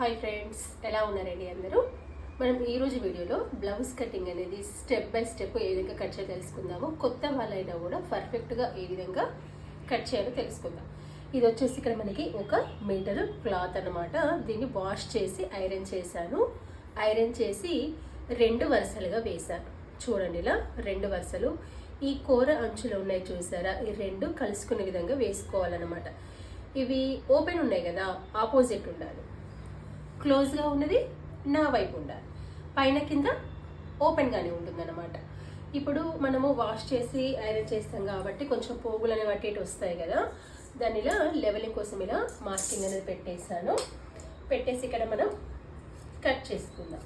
Hi friends ఎలా ఉన్నారండి అందరూ? మనం ఈరోజు వీడియోలో బ్లౌజ్ కటింగ్ అనేది స్టెప్ బై స్టెప్ ఏ విధంగా కట్ చేయాలో తెలుసుకుందాము. కొత్త వాళ్ళైనా కూడా పర్ఫెక్ట్గా ఏ విధంగా కట్ చేయాలో తెలుసుకుందాం. ఇది వచ్చేసి ఇక్కడ మనకి ఒక మీటర్ క్లాత్ అన్నమాట. దీన్ని వాష్ చేసి ఐరన్ చేశాను. ఐరన్ చేసి రెండు వరుసలుగా వేశాను. చూడండి ఇలా రెండు వరుసలు. ఈ కూర అంచులు ఉన్నాయి చూసారా? ఈ రెండు కలుసుకునే విధంగా వేసుకోవాలన్నమాట. ఇవి ఓపెన్ ఉన్నాయి కదా ఆపోజిట్ ఉండాలి. క్లోజ్గా ఉన్నది నా వైపు ఉండాలి. పైన కింద ఓపెన్గానే ఉంటుందన్నమాట. ఇప్పుడు మనము వాష్ చేసి ఐరన్ చేస్తాం కాబట్టి కొంచెం పోగులు అనేవి అటు వస్తాయి కదా. దాని ఇలా లెవెలింగ్ కోసం ఇలా మార్కింగ్ అనేది పెట్టేశాను. పెట్టేసి ఇక్కడ మనం కట్ చేసుకుందాం.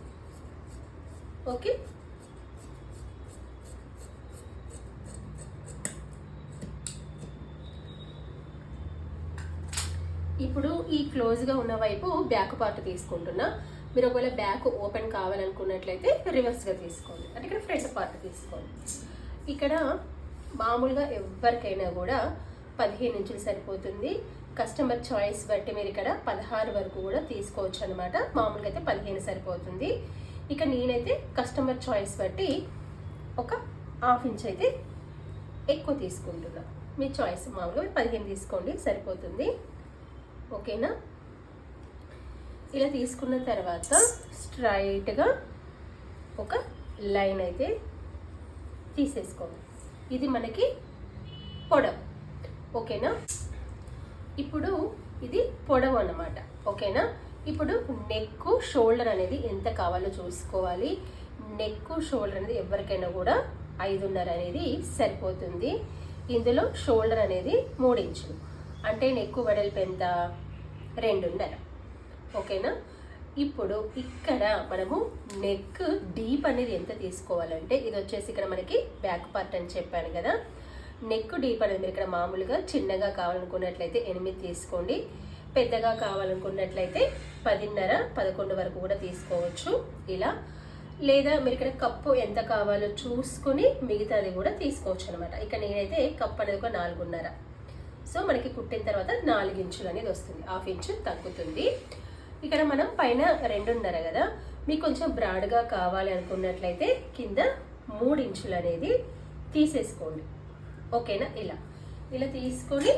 ఓకే ఇప్పుడు ఈ క్లోజ్గా ఉన్న వైపు బ్యాక్ పార్ట్ తీసుకుంటున్నా. మీరు ఒకవేళ బ్యాక్ ఓపెన్ కావాలనుకున్నట్లయితే రివర్స్గా తీసుకోండి. అంటే ఇక్కడ ఫ్రంట్ పార్ట్ తీసుకోండి. ఇక్కడ మామూలుగా ఎవరికైనా కూడా పదిహేను ఇంచులు సరిపోతుంది. కస్టమర్ చాయిస్ బట్టి మీరు ఇక్కడ పదహారు వరకు కూడా తీసుకోవచ్చు అనమాట మామూలుగా అయితే పదిహేను సరిపోతుంది. ఇక నేనైతే కస్టమర్ చాయిస్ బట్టి ఒక హాఫ్ ఇంచ్ అయితే ఎక్కువ తీసుకుంటున్నా. మీ చాయిస్ మామూలుగా పదిహేను తీసుకోండి సరిపోతుంది. ఓకేనా? ఇలా తీసుకున్న తర్వాత స్ట్రైట్గా ఒక లైన్ అయితే తీసేసుకోండి. ఇది మనకి పొడవు. ఓకేనా? ఇప్పుడు ఇది పొడవు అన్నమాట. ఓకేనా? ఇప్పుడు నెక్ షోల్డర్ అనేది ఎంత కావాలో చూసుకోవాలి. నెక్ షోల్డర్ అనేది ఎవరికైనా కూడా ఐదున్నర అనేది సరిపోతుంది. ఇందులో షోల్డర్ అనేది మూడించు అంటే నెక్ వెడల్పు ఎంత? రెండున్నర. ఓకేనా? ఇప్పుడు ఇక్కడ మనము నెక్ డీప్ అనేది ఎంత తీసుకోవాలంటే ఇది వచ్చేసి ఇక్కడ మనకి బ్యాక్ పార్ట్ అని చెప్పాను కదా. నెక్ డీప్ అనేది మీరు ఇక్కడ మామూలుగా చిన్నగా కావాలనుకున్నట్లయితే ఎనిమిది తీసుకోండి. పెద్దగా కావాలనుకున్నట్లయితే పదిన్నర పదకొండు వరకు కూడా తీసుకోవచ్చు. ఇలా. లేదా మీరు ఇక్కడ కప్పు ఎంత కావాలో చూసుకుని మిగతాది కూడా తీసుకోవచ్చు అనమాట ఇక నేనైతే కప్పు అనేది ఒక నాలుగున్నర. సో మనకి కుట్టిన తర్వాత నాలుగు ఇంచులు అనేది వస్తుంది. హాఫ్ ఇంచు తగ్గుతుంది. ఇక్కడ మనం పైన రెండున్నర కదా. మీకు కొంచెం బ్రాడ్గా కావాలి అనుకున్నట్లయితే కింద మూడు ఇంచులు అనేది తీసేసుకోండి. ఓకేనా? ఇలా. ఇలా తీసుకొని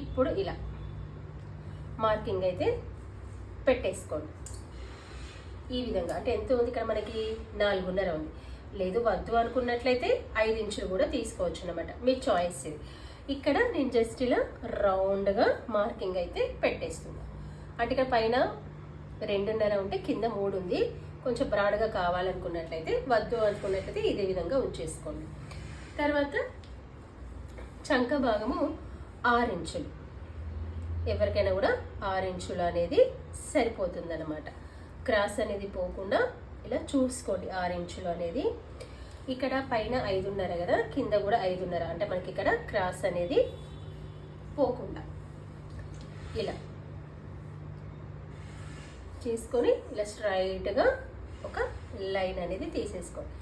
ఇప్పుడు ఇలా. మార్కింగ్ అయితే పెట్టేసుకోండి. ఈ విధంగా. అంటే ఎంత ఉంది? ఇక్కడ మనకి నాలుగున్నర ఉంది. లేదు వద్దు అనుకున్నట్లయితే ఐదు ఇంచులు కూడా తీసుకోవచ్చు అనమాట మీ చాయిస్ ఇది. ఇక్కడ నేను జస్ట్ ఇలా రౌండ్గా మార్కింగ్ అయితే పెట్టేస్తున్నాను అంటే ఇక్కడ పైన రెండున్నర ఉంటే కింద మూడు ఉంది. కొంచెం బ్రాడ్గా కావాలనుకున్నట్లయితే వద్దు అనుకున్నట్లయితే ఇదే విధంగా ఉంచేసుకోండి. తర్వాత చంక భాగము ఆరు ఇంచులు. ఎవరికైనా కూడా ఆరు ఇంచులు అనేది సరిపోతుందన్నమాట. క్రాస్ అనేది పోకుండా ఇలా చూసుకోండి ఆరు ఇంచులు అనేది. ఇక్కడ పైన ఐదున్నర కదా కింద కూడా ఐదున్నర. అంటే మనకి ఇక్కడ క్రాస్ అనేది పోకుండా. ఇలా. చేసుకొని ఇలా స్ట్రైట్గా ఒక లైన్ అనేది తీసేసుకోండి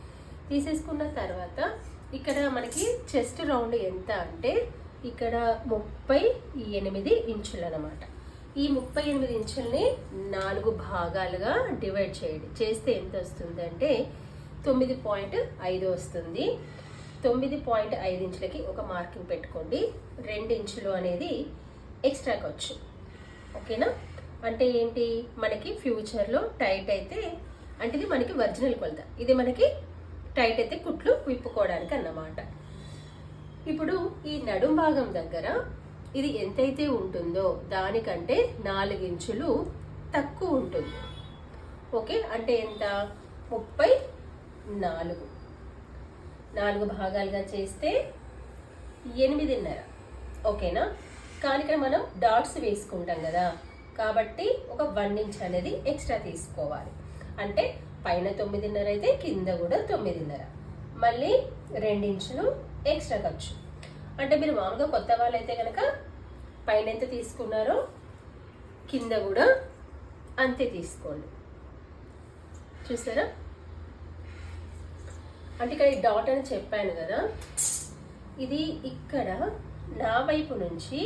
తీసేసుకున్న తర్వాత ఇక్కడ మనకి చెస్ట్ రౌండ్ ఎంత అంటే ఇక్కడ ముప్పై ఎనిమిది ఇంచులు అనమాట ఈ ముప్పై ఎనిమిది ఇంచుల్ని నాలుగు భాగాలుగా డివైడ్ చేయండి. చేస్తే ఎంత వస్తుంది అంటే తొమ్మిది పాయింట్ ఐదు వస్తుంది. తొమ్మిది పాయింట్ ఐదు ఇంచులకి ఒక మార్కింగ్ పెట్టుకోండి. రెండు ఇంచులు అనేది ఎక్స్ట్రా ఖర్చు. ఓకేనా? అంటే ఏంటి? మనకి ఫ్యూచర్లో టైట్ అయితే అంటే ఇది మనకి ఒరిజినల్ కొలత. ఇది మనకి టైట్ అయితే కుట్లు విప్పుకోవడానికి అన్నమాట. ఇప్పుడు ఈ నడుం భాగం దగ్గర ఇది ఎంతైతే ఉంటుందో దానికంటే నాలుగు ఇంచులు తక్కువ ఉంటుంది. ఓకే? అంటే ఎంత? ముప్పై నాలుగు. నాలుగు భాగాలుగా చేస్తే ఎనిమిదిన్నర. ఓకేనా? కానీ ఇక్కడ మనం డాట్స్ వేసుకుంటాం కదా. కాబట్టి ఒక వన్ ఇంచ్ అనేది ఎక్స్ట్రా తీసుకోవాలి. అంటే పైన తొమ్మిదిన్నర అయితే కింద కూడా తొమ్మిదిన్నర. మళ్ళీ రెండించులు ఎక్స్ట్రా ఖర్చు. అంటే మీరు మామూలుగా కొత్త వాళ్ళు అయితే కనుక పైన ఎంత తీసుకున్నారో కింద కూడా అంతే తీసుకోండి. చూసారా? అంటే ఇక్కడ ఈ డాట్ అని చెప్పాను కదా. ఇది ఇక్కడ నా వైపు నుంచి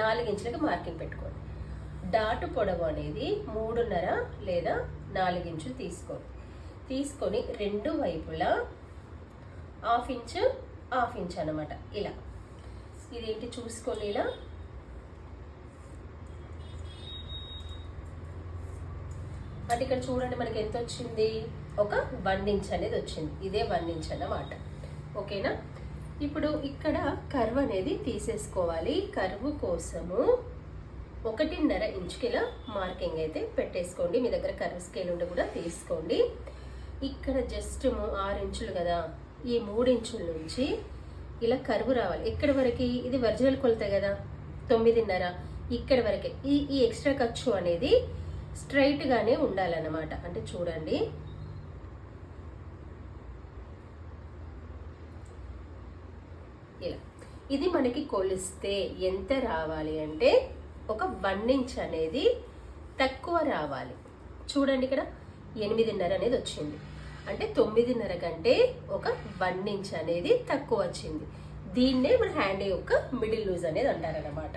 నాలుగించులకు మార్కింగ్ పెట్టుకోండి. డాటు పొడవు అనేది మూడున్నర లేదా నాలుగించులు తీసుకోండి. తీసుకొని రెండు వైపులా హాఫ్ ఇంచ్ హాఫ్ ఇంచ్ అనమాట ఇలా. ఇదేంటి చూసుకొని ఇలా. అంటే ఇక్కడ చూడండి మనకి ఎంత వచ్చింది? ఒక వన్ ఇంచ్ అనేది వచ్చింది. ఇదే వన్ ఇంచ్ అన్నమాట. ఓకేనా? ఇప్పుడు ఇక్కడ కర్వ్ అనేది తీసేసుకోవాలి. కర్వ్ కోసము ఒకటిన్నర ఇంచుకి ఇలా మార్కింగ్ అయితే పెట్టేసుకోండి. మీ దగ్గర కర్వ్ స్కేల్ ఉండి కూడా తీసుకోండి. ఇక్కడ జస్ట్ ఆరు ఇంచులు కదా. ఈ మూడు ఇంచుల నుంచి ఇలా కరువు రావాలి. ఇక్కడ వరకు? ఇది ఒరిజినల్ కొలత కదా. తొమ్మిదిన్నర. ఇక్కడ వరకే. ఈ ఈ ఎక్స్ట్రా ఖర్చు అనేది స్ట్రైట్గానే ఉండాలన్నమాట. అంటే చూడండి ఇలా ఇది మనకి కొలిస్తే ఎంత రావాలి అంటే ఒక వన్ ఇంచ్ అనేది తక్కువ రావాలి. చూడండి ఇక్కడ ఎనిమిదిన్నర అనేది వచ్చింది. అంటే తొమ్మిదిన్నర కంటే ఒక వన్ ఇంచ్ అనేది తక్కువ వచ్చింది. దీన్నే మన హ్యాండ్ యొక్క మిడిల్ లూజ్ అనేది అంటారనమాట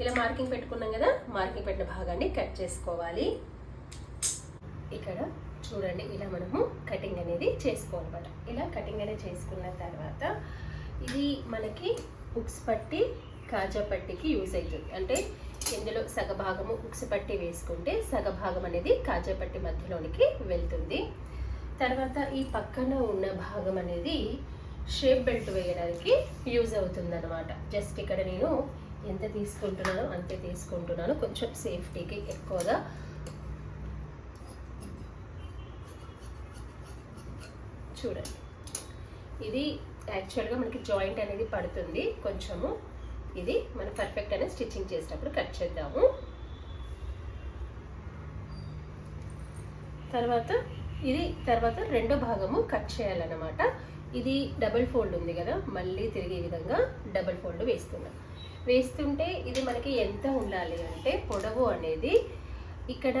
ఇలా మార్కింగ్ పెట్టుకున్నాం కదా మార్కింగ్ పెట్టిన భాగాన్ని కట్ చేసుకోవాలి. ఇక్కడ చూడండి ఇలా మనము కటింగ్ అనేది చేసుకోవాలన్నమాట. ఇలా కటింగ్ అనేది చేసుకున్న తర్వాత ఇది మనకి ఉక్స్ పట్టి కాజా పట్టికి యూజ్ అవుతుంది. అంటే ఇందులో సగభాగము ఉక్స్ పట్టి వేసుకుంటే సగభాగం అనేది కాజా పట్టి మధ్యలోనికి వెళ్తుంది. తర్వాత ఈ పక్కన ఉన్న భాగం అనేది షేప్ బెల్ట్ వేయడానికి యూజ్ అవుతుంది అనమాట జస్ట్ ఇక్కడ నేను ఎంత తీసుకుంటున్నానో అంతే తీసుకుంటున్నాను. కొంచెం సేఫ్టీకి ఎక్కువగా. చూడండి. ఇది యాక్చువల్గా మనకి జాయింట్ అనేది పడుతుంది. కొంచెము ఇది మనం పర్ఫెక్ట్ అనేది స్టిచ్చింగ్ చేసేటప్పుడు కట్ చేద్దాము. తర్వాత ఇది తర్వాత రెండో భాగము కట్ చేయాలన్నమాట. ఇది డబుల్ ఫోల్డ్ ఉంది కదా మళ్ళీ తిరిగే విధంగా డబుల్ ఫోల్డ్ వేస్తున్నాం. వేస్తుంటే ఇది మనకి ఎంత ఉండాలి అంటే పొడవు అనేది ఇక్కడ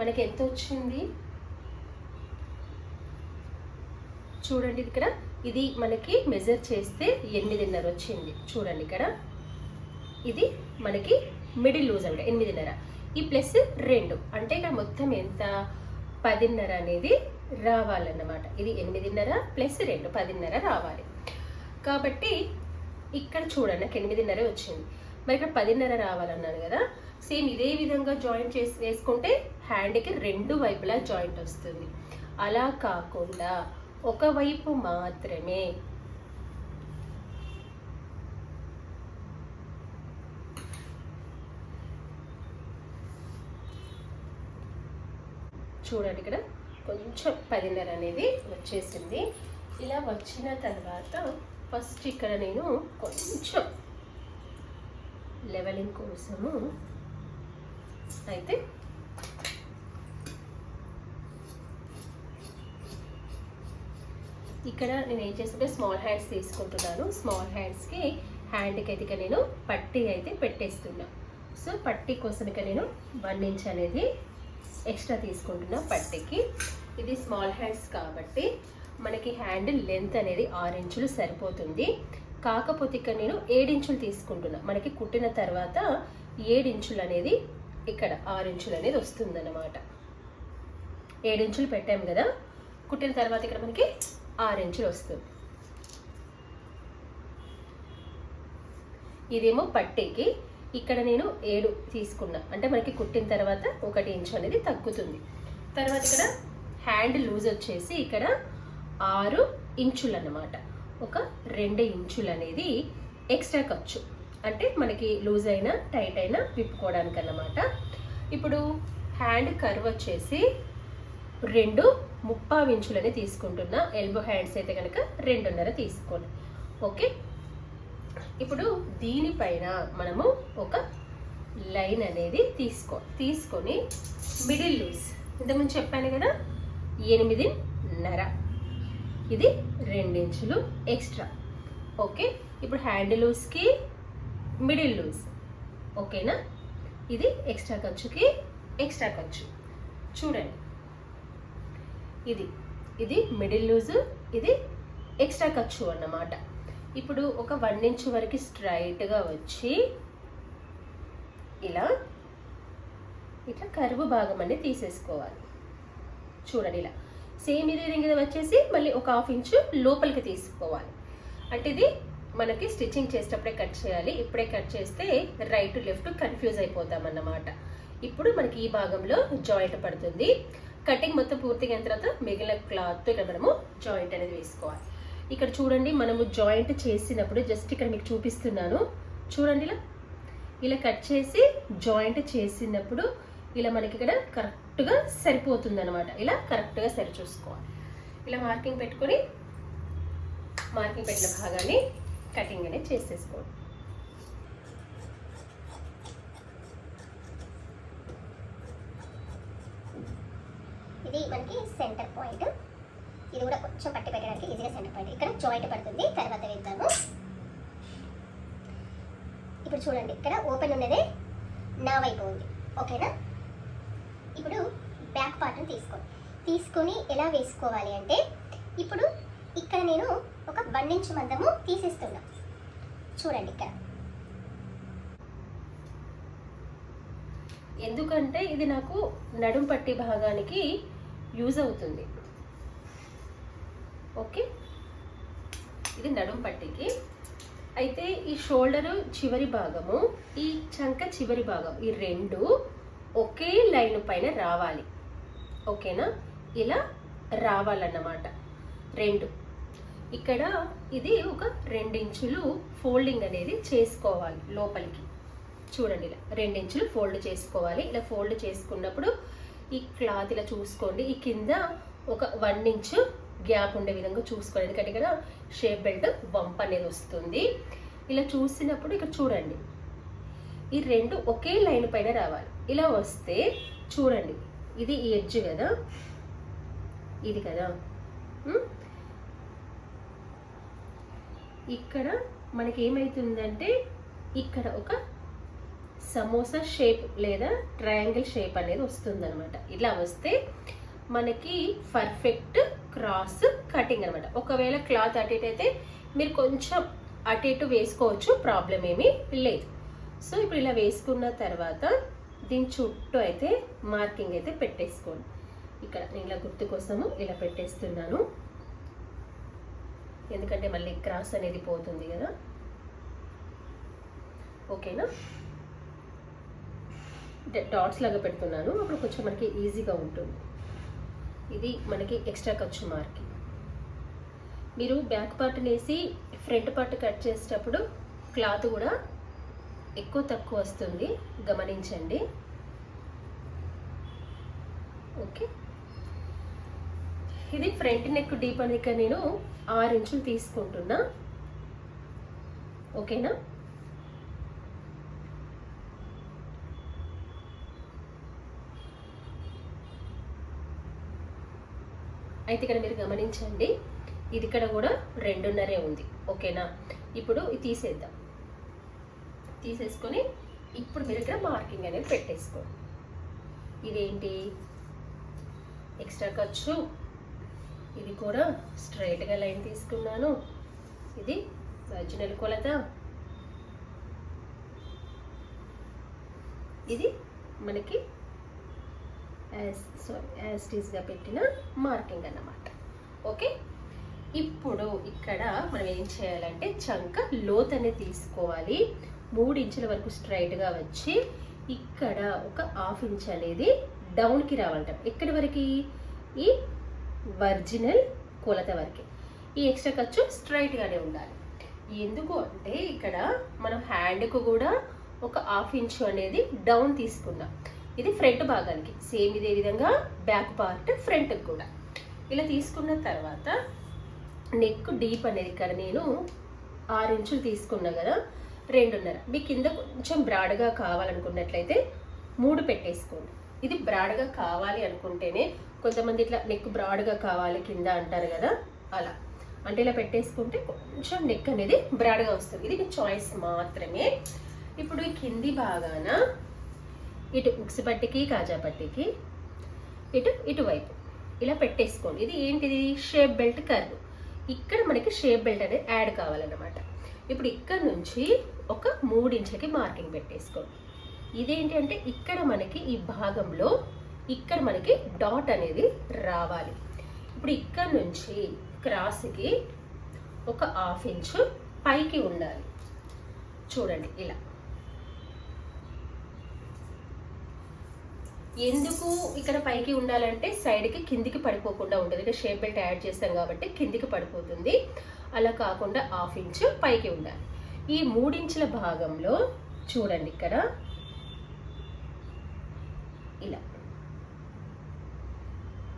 మనకి ఎంత వచ్చింది? చూడండి ఇక్కడ ఇది మనకి మెజర్ చేస్తే ఎనిమిదిన్నర వచ్చింది. చూడండి ఇక్కడ. ఇది మనకి మిడిల్ లూజ్ అంటే ఎనిమిదిన్నర. ఈ ప్లస్ రెండు. అంటే ఇక్కడ మొత్తం ఎంత? పదిన్నర అనేది రావాలన్నమాట. ఇది ఎనిమిదిన్నర ప్లస్ రెండు పదిన్నర రావాలి. కాబట్టి ఇక్కడ చూడండి నాకు ఎనిమిదిన్నర వచ్చింది. మరి ఇక్కడ పదిన్నర రావాలన్నాను కదా. సేమ్ ఇదే విధంగా జాయింట్ చేసి వేసుకుంటే హ్యాండ్కి రెండు వైపులా జాయింట్ వస్తుంది. అలా కాకుండా ఒకవైపు మాత్రమే. చూడండి ఇక్కడ కొంచెం పదిన్నర అనేది వచ్చేసింది. ఇలా వచ్చిన తర్వాత ఫస్ట్ ఇక్కడ నేను కొంచెం లెవెలింగ్ కోసము అయితే ఇక్కడ నేను ఏం చేస్తుంటే స్మాల్ హ్యాండ్స్ తీసుకుంటున్నాను. స్మాల్ హ్యాండ్స్కి హ్యాండ్కి అయితే ఇక నేను పట్టీ అయితే పెట్టేస్తున్నా. సో పట్టీ కోసం ఇక నేను వన్ ఇంచ్ అనేది ఎక్స్ట్రా తీసుకుంటున్నా పట్టీకి. ఇది స్మాల్ హ్యాండ్స్ కాబట్టి మనకి హ్యాండ్ లెంత్ అనేది ఆరు ఇంచులు సరిపోతుంది. కాకపోతే ఇక్కడ నేను ఏడించులు తీసుకుంటున్నా. మనకి కుట్టిన తర్వాత ఏడించులు అనేది ఇక్కడ ఆరు అనేది వస్తుందన్నమాట. ఏడించులు పెట్టాము కదా. కుట్టిన తర్వాత ఇక్కడ మనకి ఆరు ఇంచులు వస్తుంది. ఇదేమో పట్టేకి. ఇక్కడ నేను ఏడు తీసుకున్నా. అంటే మనకి కుట్టిన తర్వాత ఒకటి ఇంచు అనేది తగ్గుతుంది. తర్వాత ఇక్కడ హ్యాండ్ లూజ్ వచ్చేసి ఇక్కడ ఆరు ఇంచులు అన్నమాట ఒక రెండు ఇంచులు అనేది ఎక్స్ట్రా ఖర్చు. అంటే మనకి లూజ్ అయినా టైట్ అయినా విప్పుకోవడానికి అన్నమాట ఇప్పుడు హ్యాండ్ కర్వ్ వచ్చేసి రెండు ముప్పావు ఇంచులని తీసుకుంటున్నా. ఎల్బో హ్యాండ్స్ అయితే కనుక రెండున్నర తీసుకోండి. ఓకే ఇప్పుడు దీనిపైన మనము ఒక లైన్ అనేది తీసుకో తీసుకొని మిడిల్ లూజ్ ఇంతకుముందు చెప్పాను కదా? ఎనిమిదిన్నర. ఇది రెండించులు ఎక్స్ట్రా ఓకే ఇప్పుడు హ్యాండ్ లూజ్కి మిడిల్ లూజ్ ఓకేనా ఇది ఎక్స్ట్రా ఖర్చుకి ఎక్స్ట్రా ఖర్చు. చూడండి. ఇది. ఇది మిడిల్ లూజ్ ఇది ఎక్స్ట్రా ఖర్చు అన్నమాట. ఇప్పుడు ఒక వన్ ఇంచ్ వరకు స్ట్రైట్గా వచ్చి ఇలా ఇట్లా కరువు భాగం అనేది తీసేసుకోవాలి. చూడండి ఇలా. సేమ్ ఇదే రింగ్ వచ్చేసి మళ్ళీ ఒక హాఫ్ ఇంచు లోపలికి తీసుకోవాలి. అంటే ఇది మనకి స్టిచ్చింగ్ చేసేటప్పుడే కట్ చేయాలి. ఇప్పుడే కట్ చేస్తే రైట్ లెఫ్ట్ కన్ఫ్యూజ్ అయిపోతాం అన్నమాట. ఇప్పుడు మనకి ఈ భాగంలో జాయింట్ పడుతుంది. కటింగ్ మొత్తం పూర్తిగా అయిన తర్వాత మిగిలిన క్లాత్ ఇక్కడ మనము జాయింట్ అనేది వేసుకోవాలి. ఇక్కడ చూడండి మనము జాయింట్ చేసినప్పుడు జస్ట్ ఇక్కడ మీకు చూపిస్తున్నాను. చూడండి ఇలా ఇలా కట్ చేసి జాయింట్ చేసినప్పుడు ఇలా మనకి ఇక్కడ కరెక్ట్గా సరిపోతుంది అనమాట ఇలా కరెక్ట్గా సరి చూసుకోవాలి ఇలా మార్కింగ్ పెట్టుకొని మార్కింగ్ పెట్టిన భాగాన్ని కటింగ్ అనేది చేసేసుకోండి. ఇది మనకి సెంటర్ పాయింట్ ఇది కూడా కొంచెం పట్టి పెట్టడానికి ఈజీగా సెంటర్ పాయింట్ ఇక్కడ జాయింట్ పడుతుంది. తర్వాత వేద్దాము. ఇప్పుడు చూడండి ఇక్కడ ఓపెన్ ఉన్నదే నా వైపు ఉంది. ఓకేనా ఇప్పుడు బ్యాక్ పార్ట్ని తీసుకోండి. తీసుకొని ఎలా వేసుకోవాలి అంటే ఇప్పుడు ఇక్కడ నేను ఒక బండించు మందము తీసేస్తున్నా. చూడండి ఇక్కడ. ఎందుకంటే ఇది నాకు నడుం పట్టి భాగానికి యూజ్ అవుతుంది. ఓకే? ఇది నడుం పట్టికి. అయితే ఈ షోల్డర్ చివరి భాగము ఈ చంక చివరి భాగం ఈ రెండు ఒకే లైన్ పైన రావాలి. ఓకేనా? ఇలా రావాలన్నమాట. రెండు. ఇక్కడ ఇది ఒక రెండించులు ఫోల్డింగ్ అనేది చేసుకోవాలి లోపలికి. చూడండి ఇలా రెండించులు ఫోల్డ్ చేసుకోవాలి. ఇలా ఫోల్డ్ చేసుకున్నప్పుడు ఈ క్లాత్ ఇలా చూసుకోండి. ఈ కింద ఒక వన్ ఇంచ్ గ్యాప్ ఉండే విధంగా చూసుకోండి. ఎందుకంటే ఇక్కడ షేప్ బెల్ట్ వంప్ అనేది వస్తుంది. ఇలా చూసినప్పుడు ఇక్కడ చూడండి. ఈ రెండు ఒకే లైన్ పైన రావాలి. ఇలా వస్తే చూడండి. ఇది ఈ ఎడ్జ్ కదా. ఇది కదా. ఇక్కడ మనకి ఏమవుతుందంటే ఇక్కడ ఒక సమోసా షేప్ లేదా ట్రయాంగిల్ షేప్ అనేది వస్తుంది అనమాట ఇలా వస్తే మనకి పర్ఫెక్ట్ క్రాస్ కటింగ్ అనమాట ఒకవేళ క్లాత్ అటు ఇటు అయితే మీరు కొంచెం అటు ఇటు వేసుకోవచ్చు ప్రాబ్లం ఏమీ లేదు. సో ఇప్పుడు ఇలా వేసుకున్న తర్వాత దీని చుట్టూ అయితే మార్కింగ్ అయితే పెట్టేసుకోండి. ఇక్కడ నేను ఇలా గుర్తు కోసము ఇలా పెట్టేస్తున్నాను. ఎందుకంటే మళ్ళీ క్రాస్ అనేది పోతుంది కదా. ఓకేనా? డాట్స్ లాగా పెడుతున్నాను. అప్పుడు కొంచెం మనకి ఈజీగా ఉంటుంది. ఇది మనకి ఎక్స్ట్రా ఖర్చు మార్కింగ్ మీరు బ్యాక్ పార్ట్ వేసి ఫ్రంట్ పార్ట్ కట్ చేసేటప్పుడు క్లాత్ కూడా ఎక్కువ తక్కువ వస్తుంది. గమనించండి. ఓకే. ఇది ఫ్రంట్ నెక్ డీప్ అనేక నేను ఆరు ఇంచులు తీసుకుంటున్నా. ఓకేనా? అయితే ఇక్కడ మీరు గమనించండి ఇది ఇక్కడ కూడా రెండున్నరే ఉంది. ఓకేనా? ఇప్పుడు ఇది తీసేద్దాం. తీసేసుకొని ఇప్పుడు మీరు ఇక్కడ మార్కింగ్ అనేది పెట్టేసుకోండి. ఇదేంటి? ఎక్స్ట్రా ఖర్చు. ఇది కూడా స్ట్రైట్గా లైన్ తీసుకున్నాను. ఇది ఒరిజినల్ కొలత. ఇది మనకి యాజ్ సారీ యాజ్ పెట్టిన మార్కింగ్ అన్నమాట. ఓకే ఇప్పుడు ఇక్కడ మనం ఏం చేయాలంటే చంక లోత్ అనేది తీసుకోవాలి. మూడు ఇంచుల వరకు స్ట్రైట్గా వచ్చి ఇక్కడ ఒక హాఫ్ ఇంచ్ అనేది డౌన్కి రావాలంట. ఎక్కడి వరకు? ఈ ఒరిజినల్ కొలత వరకు. ఈ ఎక్స్ట్రా ఖర్చు స్ట్రైట్గానే ఉండాలి. ఎందుకు అంటే ఇక్కడ మనం హ్యాండ్కు కూడా ఒక హాఫ్ ఇంచ్ అనేది డౌన్ తీసుకున్నాం. ఇది ఫ్రంట్ భాగానికి. సేమ్ ఇదే విధంగా బ్యాక్ పార్ట్ ఫ్రంట్కి కూడా. ఇలా తీసుకున్న తర్వాత నెక్ డీప్ అనేది ఇక్కడ నేను ఆరు ఇంచులు తీసుకున్నా కదా రెండున్నర. మీ కింద కొంచెం బ్రాడ్గా కావాలనుకున్నట్లయితే మూడు పెట్టేసుకోండి. ఇది బ్రాడ్గా కావాలి అనుకుంటేనే కొంతమంది ఇట్లా నెక్ బ్రాడ్గా కావాలి కింద అంటారు కదా అలా. అంటే ఇలా పెట్టేసుకుంటే కొంచెం నెక్ అనేది బ్రాడ్గా వస్తుంది. ఇది మీ చాయిస్ మాత్రమే. ఇప్పుడు ఈ కింది భాగాన ఇటు ఉక్స్ కాజాపట్టికి కాజా ఇటు ఇటువైపు ఇలా పెట్టేసుకోండి. ఇది ఏంటిది? Shape belt curve. ఇక్కడ మనకి షేప్ బెల్ట్ అనేది యాడ్ కావాలన్నమాట. ఇప్పుడు ఇక్కడ నుంచి ఒక మూడు మార్కింగ్ పెట్టేసుకోండి. ఇదేంటి అంటే ఇక్కడ మనకి ఈ భాగంలో ఇక్కడ మనకి డాట్ అనేది రావాలి. ఇప్పుడు ఇక్కడ నుంచి క్రాస్కి ఒక హాఫ్ ఇంచ్ పైకి ఉండాలి. చూడండి ఇలా. ఎందుకు ఇక్కడ పైకి ఉండాలంటే సైడ్కి కిందికి పడిపోకుండా ఉంటుంది. ఇక్కడ షేప్ బెల్ట్ యాడ్ చేస్తాం కాబట్టి కిందికి పడిపోతుంది. అలా కాకుండా హాఫ్ ఇంచ్ పైకి ఉండాలి. ఈ మూడించుల భాగంలో చూడండి ఇక్కడ. ఇలా.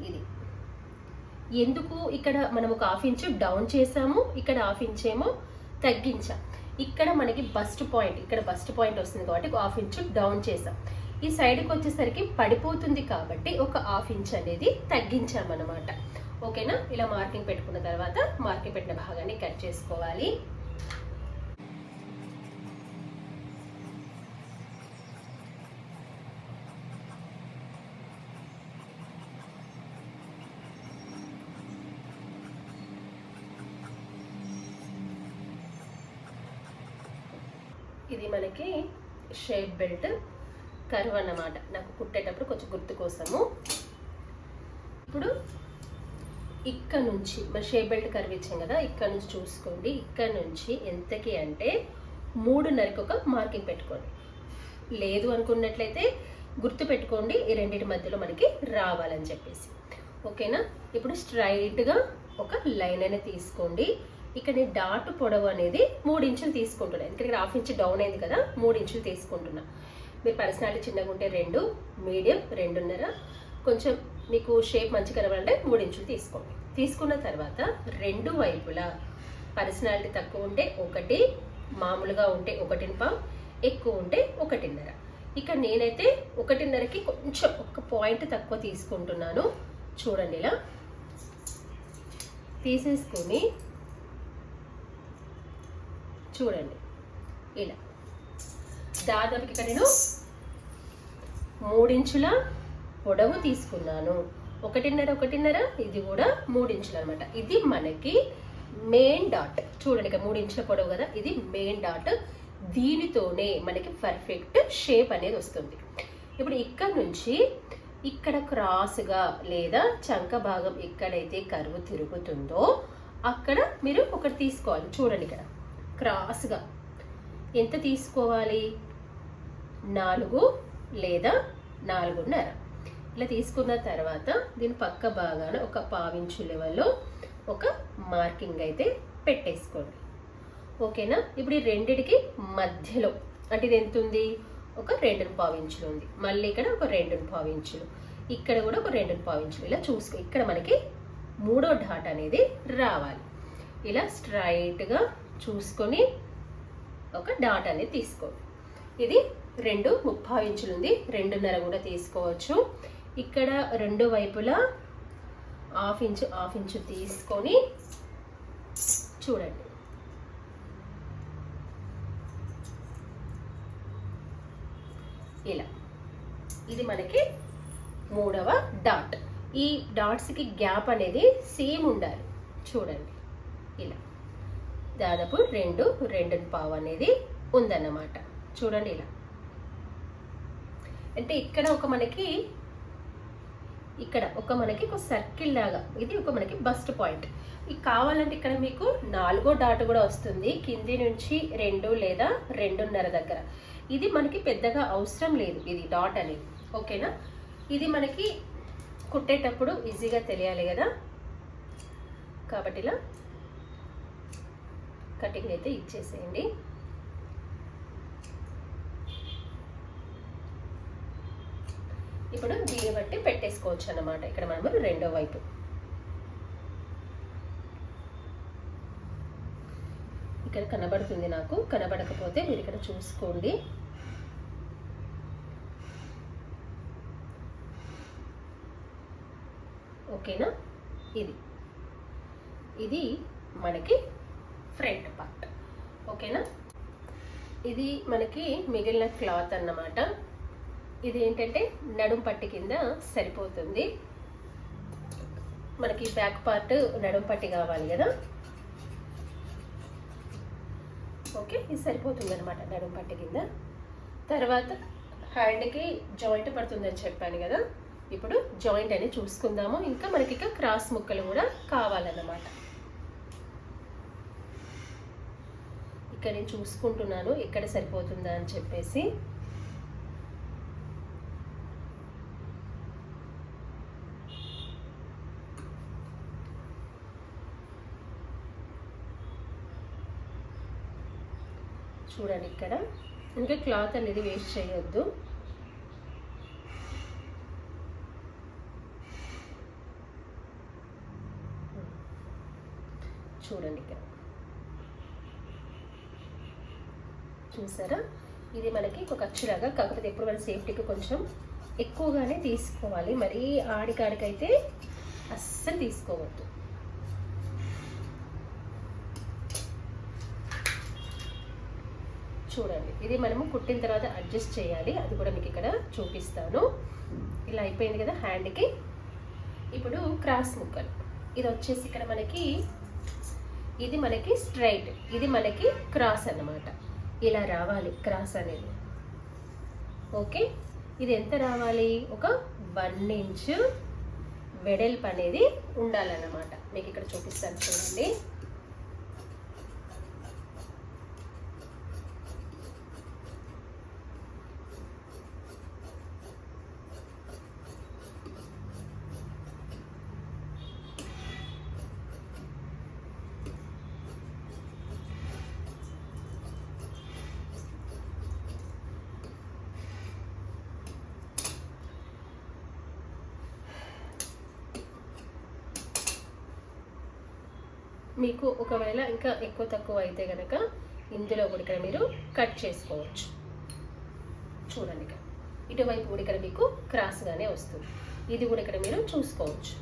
ఇది. ఎందుకు ఇక్కడ మనం ఒక హాఫ్ ఇంచ్ డౌన్ చేసాము? ఇక్కడ హాఫ్ ఇంచ్ ఏమో తగ్గించాం. ఇక్కడ మనకి బస్ట్ పాయింట్ ఇక్కడ బస్ట్ పాయింట్ వస్తుంది కాబట్టి హాఫ్ ఇంచ్ డౌన్ చేసాం. ఈ సైడ్కి వచ్చేసరికి పడిపోతుంది కాబట్టి ఒక హాఫ్ ఇంచ్ అనేది తగ్గించామన్నమాట. ఓకేనా? ఇలా మార్కింగ్ పెట్టుకున్న తర్వాత మార్కింగ్ పెట్టిన భాగాన్ని కట్ చేసుకోవాలి. ఇది మనకి షేప్ బెల్ట్. కర్వ్ అన్నమాట నాకు కుట్టేటప్పుడు కొంచెం గుర్తు కోసము ఇప్పుడు ఇక్కడ నుంచి మరి షే బెల్ట్ కరువు ఇచ్చాం కదా ఇక్కడ నుంచి చూసుకోండి. ఇక్కడ నుంచి ఎంతకి అంటే మూడున్నరకి ఒక మార్కింగ్ పెట్టుకోండి. లేదు అనుకున్నట్లయితే గుర్తు పెట్టుకోండి ఈ రెండింటి మధ్యలో మనకి రావాలని చెప్పేసి. ఓకేనా? ఇప్పుడు స్ట్రైట్గా ఒక లైన్ అనేది తీసుకోండి. ఇక్కడ నేను డాట్ పొడవు అనేది మూడు ఇంచులు తీసుకుంటున్నాను ఎందుకంటే హాఫ్ ఇంచ్ డౌన్ అయింది కదా మూడు ఇంచులు తీసుకుంటున్నా. మీరు పర్సనాలిటీ చిన్నగా ఉంటే రెండు మీడియం రెండున్నర. కొంచెం మీకు షేప్ మంచి కనవాలంటే మూడు ఇంచులు తీసుకోండి. తీసుకున్న తర్వాత రెండు వైపులా పర్సనాలిటీ తక్కువ ఉంటే ఒకటి మామూలుగా ఉంటే ఒకటిని పావు ఎక్కువ ఉంటే ఒకటిన్నర. ఇక నేనైతే ఒకటిన్నరకి కొంచెం ఒక పాయింట్ తక్కువ తీసుకుంటున్నాను. చూడండి ఇలా. తీసేసుకొని చూడండి. ఇలా. దాదాపు ఇక్కడ నేను మూడించుల పొడవు తీసుకున్నాను. ఒకటిన్నర ఒకటిన్నర ఇది కూడా మూడించులు అనమాట ఇది మనకి మెయిన్ డాట్ చూడండి ఇక మూడించుల పొడవు కదా ఇది మెయిన్ డాట్ దీనితోనే మనకి పర్ఫెక్ట్ షేప్ అనేది వస్తుంది. ఇప్పుడు ఇక్కడ నుంచి ఇక్కడ క్రాస్గా లేదా చంక భాగం ఎక్కడైతే కరువు తిరుగుతుందో అక్కడ మీరు ఒకటి తీసుకోవాలి. చూడండి ఇక్కడ క్రాస్గా ఎంత తీసుకోవాలి? నాలుగు లేదా నాలుగున్నర. ఇలా తీసుకున్న తర్వాత దీని పక్క భాగాన ఒక పావించు లెవెల్లో ఒక మార్కింగ్ అయితే పెట్టేసుకోండి. ఓకేనా? ఇప్పుడు ఈ రెండిటికి మధ్యలో అంటే ఇది ఎంత ఉంది ఒక రెండు పావించులు ఉంది. మళ్ళీ ఇక్కడ ఒక రెండు పావించులు. ఇక్కడ కూడా ఒక రెండు పావించులు. ఇలా చూసుకో ఇక్కడ మనకి మూడో డాట్ అనేది రావాలి. ఇలా స్ట్రైట్గా చూసుకొని ఒక డాట్ అనేది తీసుకోండి. ఇది రెండు ముప్పై ఇంచులు ఉంది రెండున్నర కూడా తీసుకోవచ్చు. ఇక్కడ రెండు వైపులా హాఫ్ ఇంచు హాఫ్ ఇంచు తీసుకొని చూడండి. ఇలా. ఇది మనకి మూడవ డాట్. ఈ డాట్స్కి గ్యాప్ అనేది సేమ్ ఉండాలి. చూడండి. ఇలా. దాదాపు రెండు రెండు పావు అనేది ఉందన్నమాట. చూడండి ఇలా. అంటే ఇక్కడ ఒక మనకి ఇక్కడ ఒక మనకి ఒక సర్కిల్ లాగా ఇది ఒక మనకి బస్ట్ పాయింట్. ఇది కావాలంటే ఇక్కడ మీకు నాలుగో డాట్ కూడా వస్తుంది కింది నుంచి రెండు లేదా రెండున్నర దగ్గర. ఇది మనకి పెద్దగా అవసరం లేదు ఇది డాట్ అనేది. ఓకేనా? ఇది మనకి కుట్టేటప్పుడు ఈజీగా తెలియాలి కదా. కాబట్టి ఇలా కటింగ్ అయితే ఇచ్చేసేయండి. ఇప్పుడు దీన్ని బట్టి పెట్టేసుకోవచ్చు అన్నమాట. ఇక్కడ మనము రెండో వైపు. ఇక్కడ కనబడుతుంది నాకు. కనబడకపోతే మీరు ఇక్కడ చూసుకోండి. ఓకేనా? ఇది. ఇది మనకి ఫ్రంట్ పార్ట్. ఓకేనా? ఇది మనకి మిగిలిన క్లాత్ అన్నమాట. ఇది ఏంటంటే నడుం పట్టి కింద సరిపోతుంది. మనకి బ్యాక్ పార్ట్ నడుం పట్టి కావాలి కదా. ఓకే ఇది సరిపోతుంది అనమాట నడుం పట్టి కింద. తర్వాత హ్యాండ్కి జాయింట్ పడుతుందని చెప్పాను కదా. ఇప్పుడు జాయింట్ అని చూసుకుందాము. ఇంకా మనకి ఇక క్రాస్ ముక్కలు కూడా కావాలన్నమాట. ఇక్కడ నేను చూసుకుంటున్నాను ఎక్కడ సరిపోతుందా అని చెప్పేసి. చూడండి ఇక్కడ. ఇంకా క్లాత్ అనేది వేస్ట్ చేయొద్దు. చూడండి ఇక్కడ. చూసారా? ఇది మనకి ఒక అక్షరాగా కాకపోతే ఎప్పుడు మన సేఫ్టీకి కొంచెం ఎక్కువగానే తీసుకోవాలి. మరీ ఆడికాడికైతే అస్సలు తీసుకోవద్దు. చూడండి. ఇది మనము కుట్టిన తర్వాత అడ్జస్ట్ చేయాలి. అది కూడా మీకు ఇక్కడ చూపిస్తాను. ఇలా అయిపోయింది కదా హ్యాండ్కి ఇప్పుడు క్రాస్ ముక్కలు. ఇది వచ్చేసి ఇక్కడ మనకి ఇది మనకి స్ట్రైట్ ఇది మనకి క్రాస్ అన్నమాట. ఇలా రావాలి క్రాస్ అనేది. ఓకే? ఇది ఎంత రావాలి? ఒక వన్ ఇంచ్ వెడల్పు అనేది ఉండాలన్నమాట. మీకు ఇక్కడ చూపిస్తాను చూడండి మీకు ఒకవేళ ఇంకా ఎక్కువ తక్కువ అయితే కనుక ఇందులో కూడా ఇక్కడ మీరు కట్ చేసుకోవచ్చు. చూడండి ఇటువైపు కూడా ఇక్కడ మీకు క్రాస్గానే వస్తుంది. ఇది కూడా ఇక్కడ మీరు చూసుకోవచ్చు.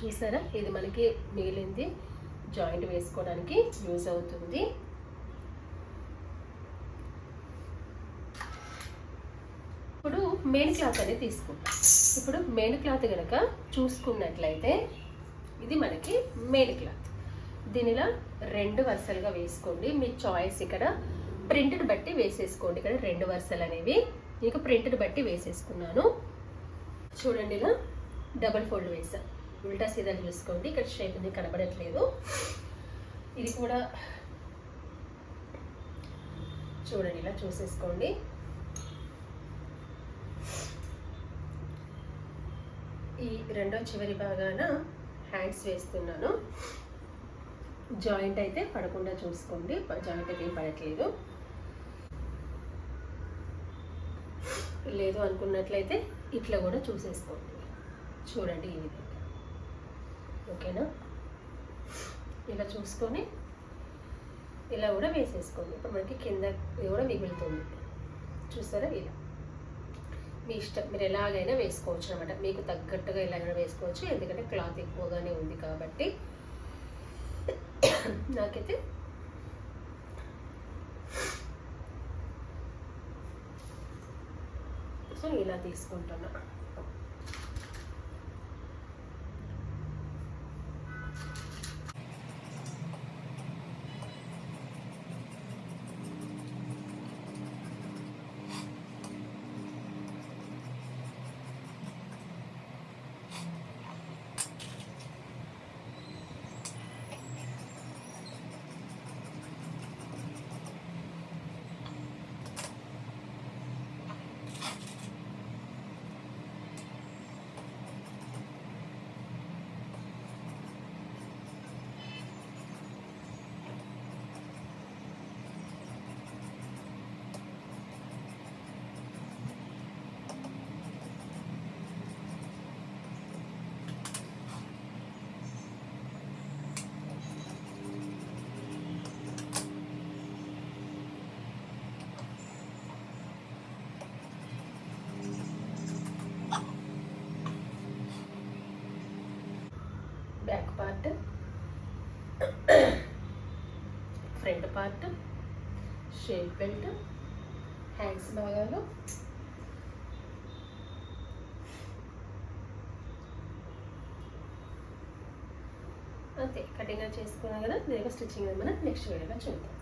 చూసారా? ఇది మనకి మిగిలింది. జాయింట్ వేసుకోవడానికి యూజ్ అవుతుంది. ఇప్పుడు మెయిన్ క్లాత్ అనేది తీసుకుంటాం ఇప్పుడు మెయిన్ క్లాత్ కనుక చూసుకున్నట్లయితే ఇది మనకి మెయిన్ క్లాత్ దీనిలో రెండు వరుసలుగా వేసుకోండి. మీ చాయిస్ ఇక్కడ ప్రింట్ని బట్టి వేసేసుకోండి. ఇక్కడ రెండు వరుసలు అనేవి. ఇంకా ప్రింట్ని బట్టి వేసేసుకున్నాను. చూడండి ఇలా డబల్ ఫోల్డ్ వేసాను ఉల్టా సీదా చూసుకోండి. ఇక్కడ షేప్ అనేది కనబడట్లేదు. ఇది కూడా చూడండి ఇలా చూసేసుకోండి. ఈ రెండో చివరి భాగాన హ్యాండ్స్ వేస్తున్నాను. జాయింట్ అయితే పడకుండా చూసుకోండి. జాయింట్ అయితే ఏం పడట్లేదు. లేదు అనుకున్నట్లయితే ఇట్లా కూడా చూసేసుకోండి. చూడండి ఈ విధంగా. ఓకేనా? ఇలా చూసుకొని ఇలా కూడా వేసేసుకోండి. ఇప్పుడు మనకి కింద కూడా మిగులుతుంది. చూసారా ఇలా? మీ ఇష్టం. మీరు ఎలాగైనా వేసుకోవచ్చు అనమాట మీకు తగ్గట్టుగా ఎలాగైనా వేసుకోవచ్చు. ఎందుకంటే క్లాత్ ఎక్కువగానే ఉంది కాబట్టి. నాకైతే సో ఇలా తీసుకుంటున్నా back part front part shape belt hands భాగాలు అంతే కటింగ్ చేసుకున్నా కదా దీనికి స్టిచ్చింగ్ మనం నెక్స్ట్ వీడియోలో చూద్దాం